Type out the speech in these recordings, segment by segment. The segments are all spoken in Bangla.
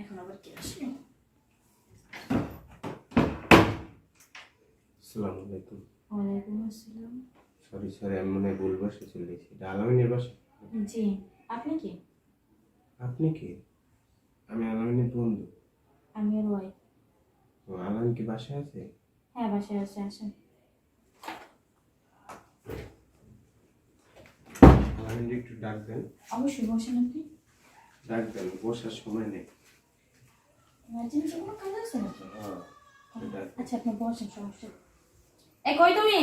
এখন আবার কি আসলো? আসসালামু আলাইকুম। ওয়ালাইকুম আসসালাম। সরি সরি আমি মনে হয় ভুল বাসে চলে গেছি। এটা আলামিনের বাসা জি আপনি কি? আপনি কে? আমি আলামিনের বন্ধু। আমি ওর ওয়াইফ ও আলামিন কি বাসায় আছে? হ্যাঁ বাসায় আছে আসেন। আলামিন একটু ডাক দেন। অবশ্যই বসেন আপনি। ডাক দেন বসার সময় নেই। ইমার্জেন্সি কাজ আছে নাকি? হ্যাঁ আচ্ছা আপনি বসেন সমস্যা এ কই তুমি?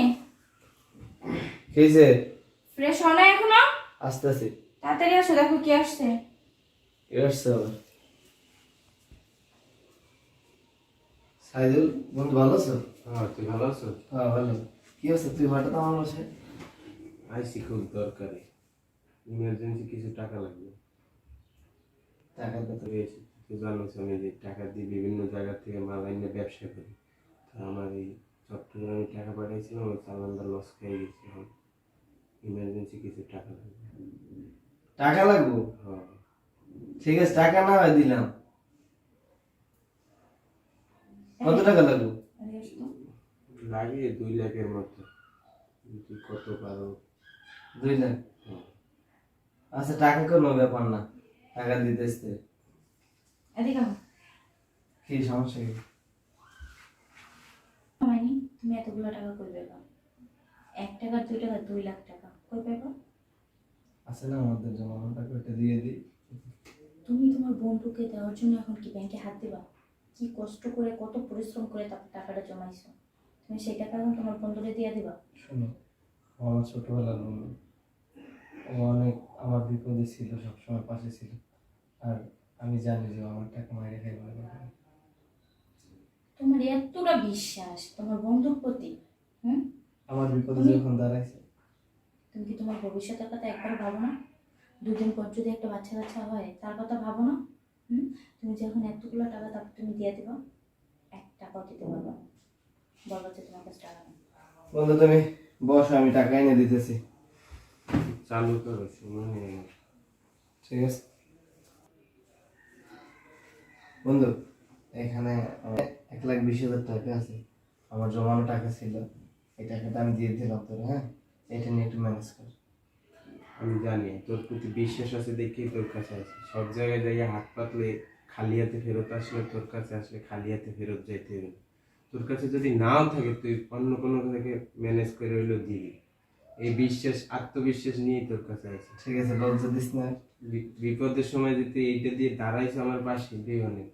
খেয়েছে? ফ্রেশ হও না এখনও? আস্তে আস্তে তাড়াতাড়ি আসো দেখো কি আসছে। এসছে আবার? সাইদুল বন্ধু ভালো আছো? হ্যাঁ তুই ভালো আছো? হ্যাঁ ভালো। কি আছে তুই হঠাৎ আমার বাসায়? আইসি খুব দরকারি। ইমার্জেন্সি কিছু টাকা লাগবে। টাকা কত তুই এসে তুই আমি যে টাকা দিয়ে বিভিন্ন জায়গা থেকে মাল আইনে ব্যবসা করি। তা আমার এই চট্টগ্রামে টাকা পাঠাইছিলাম ওই চালানটা লস খেয়ে গেছি এখন। ইমার্জেন্সি কিছু টাকা লাগবে। টাকা লাগবো? হ্যাঁ। ঠিক আছে টাকা না হয় দিলাম। কত টাকা লাগবো? লাগে দুই লাখের মতো। তুই কত পারো? দুই লাখ? হ্যাঁ। আচ্ছা টাকা কোনো ব্যাপার না। টাকা দিতে আসতে। এদিকে। কি সমস্যা কি? তুমি এতগুলো টাকা কই পেবা? এক টাকা দুই টাকা দুই লাখ টাকা কই পেবা? আছে না আমাদের জমানো টাকা ওটা দিয়ে দিই। তুমি তোমার বন্ধুকে দেওয়ার জন্য এখন কি ব্যাংকে হাত দিবা? কি কষ্ট করে কত পরিশ্রম করে টাকাটা জমাইছো? তুমি সেই টাকা এখন তোমার বন্ধুকে দিয়ে দিবা? শোনো আমার ছোটবেলার বন্ধু। ও অনেক আমার বিপদে ছিল সবসময় পাশে ছিল। আর আমি জানি যে আমার টাকা মাইরে খাইবে না তোমার এতটা বিশ্বাস তোমার বন্ধুর প্রতি হুম? আমার বিপদে যখন দাঁড়াইছে। তুমি কি তোমার ভবিষ্যতের কথা একবার ভাবো না? দুদিন পর যদি একটা বাচ্চা কাচ্চা হয় তার কথা ভাবো না? হুম? তুমি যখন এতগুলো টাকা তারপর তুমি দিয়ে দিবা এক টাকাও দিতে পারবে না। বলব যে তোমার কাছে টাকা নেই। বন্ধু তুমি বসো আমি টাকা এনে দিতেছি। চালু করো ঠিক আছে। বন্ধু এখানে এক লাখ বিশ হাজার টাকা আছে। আমার জমানো টাকা ছিল। এই টাকাটা আমি দিয়ে দিলাম তোর হ্যাঁ? এটা নিয়ে একটু ম্যানেজ কর। আমি জানি তোর প্রতি বিশ্বাস আছে দেখেই তোর কাছে আছে। সব জায়গায় যাইয়া হাত পাতলে খালি হাতে ফেরত আসলে তোর কাছে আসলে খালি হাতে ফেরত যাইতে হবে তোর কাছে যদি নাও থাকে তুই অন্য কোনো থেকে ম্যানেজ করে হইলেও দিবি। এই বিশ্বাস আত্মবিশ্বাস নিয়েই তোর কাছে আছে। ঠিক আছে লজ্জা দিস না। বিপদের সময় যদি এইটা দিয়ে দাঁড়াইছে আমার পাশে এটাই অনেক।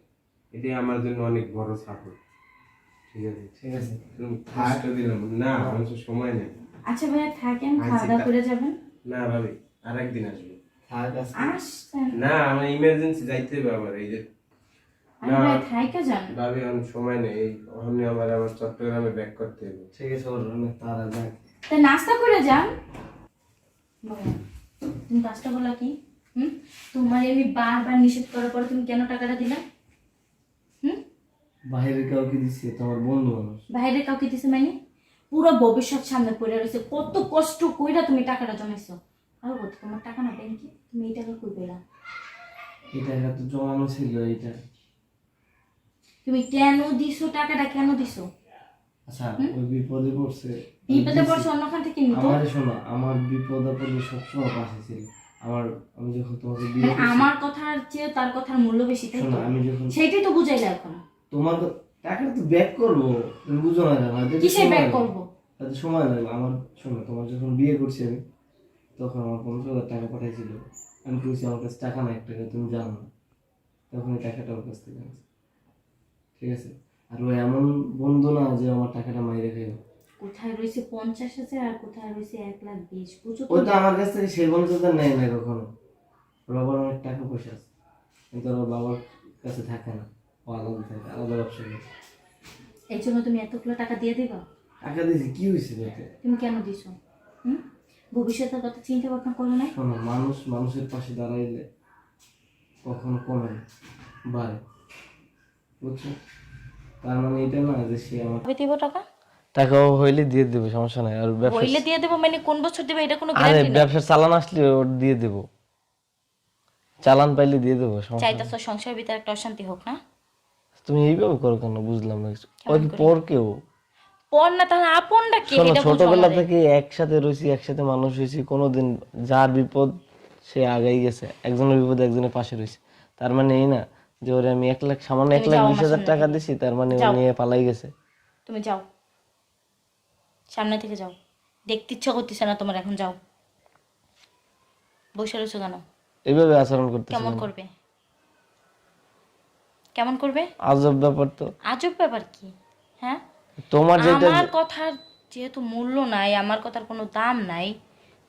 এটাই আমার জন্য অনেক বড় সাপোর্ট। ঠিক আছে? ঠিক আছে। কষ্ট দিলাম না। আমার তো সময় নেই। আচ্ছা ভাইয়া থাকেন আচ্ছা, খাওয়া দাওয়া করে যাবেন? না ভাবি আরেকদিন আসব। থাক আছে আসছেন? না আমার ইমার্জেন্সি যাইতে হবে আবার এই যে না। ভাই থাইকা যান। ভাবি অনেক সময় নেই। এই অন্য আমার চট্টগ্রামে ব্যাক করতে হবে। ঠিক আছে ওর অনেক তারা যাক। তা নাস্তা করে যান। তুমি কাজটা বলা কি? হুম? তোমার আমি বারবার নিষেধ করার পর তুমি কেন টাকাটা দিলে? হুম? বাইরে কাউকে তোমার বন্ধু মানুষ। বাইরে কাউকে দিছে মানে? পুরো ভবিষ্যৎ সামনে পড়ে রয়েছে। কত কষ্ট কইরা তুমি টাকাটা জমাইছো। আর বলতো তোমার টাকা না ব্যাংকে? তুমি এই টাকা কই পেলা? এই টাকা তো জমানো ছিল এইটা। তুমি কেন দিছো? টাকাটা কেন দিছো? আচ্ছা ওই বিপদে পড়ছে। বিপদে পড়ছে অন্যখান থেকে নিতো আমার শোনো আমার বিপদ আপদে সবসময় পাশে ছিল। আমার আমি যখন তোমাকে বিয়ে মানে আমার কথার চেয়ে তার কথার মূল্য বেশি তাই শোনো তো আমি যখন সেইটাই তো বুঝাইলে এখন। তোমার টাকা তো ব্যাক করব তুমি বুঝো না তো সময় ব্যাক। করব? এতে সময় লাগবে আমার শোনো তোমার যখন বিয়ে করছি আমি তখন আমার পঞ্চাশ হাজার টাকা পাঠাইছিল। আমি বলছি আমার কাছে টাকা নাই টাকা তুমি জানো না। তখন এই টাকাটা ওর কাছ থেকে ঠিক আছে? আর ও এমন বন্ধু না যে আমার টাকাটা মাইরে খাইবে। কোথায় রয়েছে পঞ্চাশ হাজার আর কোথায় রয়েছে এক লাখ বিশ? বুঝো তো ওই তো আমার কাছ থেকে সেই বন্ধুটা নেয় না কখনো। বাবার অনেক টাকা পয়সা আছে। কিন্তু ওর বাবার কাছে থাকে না। ও আলাদা থাকে আলাদা ব্যবসা করে। এই জন্য তুমি এতগুলো টাকা দিয়ে দিবা? টাকা দিয়েছি কি হয়েছে তাতে তুমি কেন দিছো? হুম? ভবিষ্যতের কথা চিন্তা ভাবনা করো না শোনো মানুষ মানুষের পাশে দাঁড়াইলে কখনো কমে না বাড়ে। বুঝছ? তার মানে এটা না যে সে আমার টাকা? টাকা হইলে দিয়ে দেবো সমস্যা নাই। আর ব্যবসা হইলে দিয়ে দেবো মানে কোন বছর দেবে এটা কোনো গ্যারান্টি ব্যবসার চালান আসলে ওর দিয়ে দেবো। চালান পাইলে দিয়ে দেবো সমস্যা নেই। চাইতেছো সংসারের ভিতরে একটা অশান্তি হোক না? তুমি এইভাবে করো কেন? বুঝলাম না কিছু। ওই পর কেউ? পর না তাহলে আপনটা কে? এটা ছোটবেলা থেকে একসাথে রয়েছি একসাথে মানুষ হয়েছি। কোনোদিন যার বিপদ সে আগাই গেছে। একজনের বিপদে একজনের পাশে রয়েছে। তার মানে এই না যে ওরে আমি এক লাখ সামান্য এক লাখ বিশ হাজার টাকা দিছি তার মানে ও নিয়ে পালাই গেছে। তুমি যাও। সামনে থেকে যাও। দেখতে ইচ্ছা করতেছে না তোমার এখন যাও। বসে রয়েছো কেন? এইভাবে আচরণ করতেছে কেমন করবে? কেমন করবে? আজব ব্যাপার তো। আজব ব্যাপার কি? হ্যাঁ? তোমার যেটা আমার কথার যেহেতু মূল্য নাই আমার কথার কোনো দাম নাই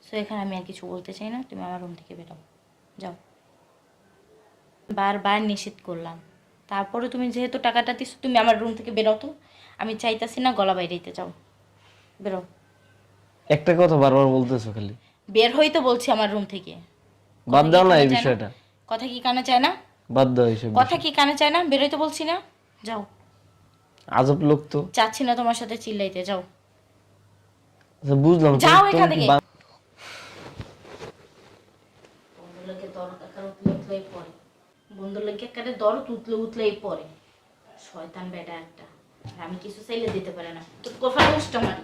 সো এখানে আমি আর কিছু বলতে চাই না। তুমি আমার রুম থেকে বেরো যাও। বারবার নিষেধ করলাম। তারপরে তুমি যেহেতু টাকাটা দিছো তুমি আমার রুম থেকে বেরো তো। আমি চাইতাছি না গলা বাইরেতে যাও। বেরো। একটা কথা বারবার বলতেছো খালি। বের হইতে বলছি আমার রুম থেকে। বাদ দাও না এই বিষয়টা। কথা কি কানে চায় না? বাদ দাও এইসব কথা কি কানে চায় না? বেরোইতে বলছি না। যাও। আজব লোক তো। চাচ্ছি না তোমার সাথে চিল্লাইতে যাও। আচ্ছা, বুঝলাম। যাও এখান থেকে। বন্ধুলোকে দরদ একার উতলে উতলেই পড়ে বন্ধুলোকে একারে দরদ উতলে উতলেই পড়ে শয়তান বেটা একটা। আমি কিছু চাইলে দিতে পারে না। তো কোফা গোষ্ঠ মারি